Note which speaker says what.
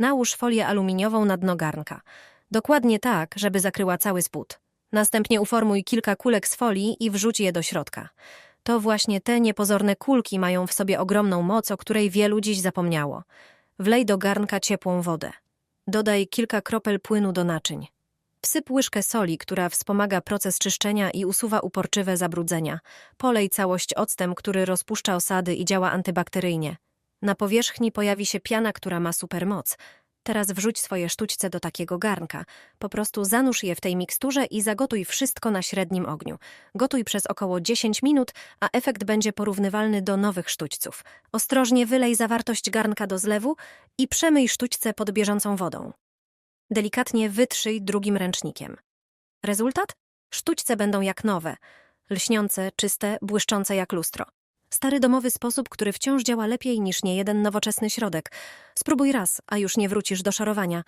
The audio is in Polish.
Speaker 1: Nałóż folię aluminiową na dno garnka. Dokładnie tak, żeby zakryła cały spód. Następnie uformuj kilka kulek z folii i wrzuć je do środka. To właśnie te niepozorne kulki mają w sobie ogromną moc, o której wielu dziś zapomniało. Wlej do garnka ciepłą wodę. Dodaj kilka kropel płynu do naczyń. Wsyp łyżkę soli, która wspomaga proces czyszczenia i usuwa uporczywe zabrudzenia. Polej całość octem, który rozpuszcza osady i działa antybakteryjnie. Na powierzchni pojawi się piana, która ma supermoc. Teraz wrzuć swoje sztućce do takiego garnka. Po prostu zanurz je w tej miksturze i zagotuj wszystko na średnim ogniu. Gotuj przez około 10 minut, a efekt będzie porównywalny do nowych sztućców. Ostrożnie wylej zawartość garnka do zlewu i przemyj sztućce pod bieżącą wodą. Delikatnie wytrzyj drugim ręcznikiem. Rezultat? Sztućce będą jak nowe. Lśniące, czyste, błyszczące jak lustro. Stary domowy sposób, który wciąż działa lepiej niż niejeden nowoczesny środek. Spróbuj raz, a już nie wrócisz do szorowania.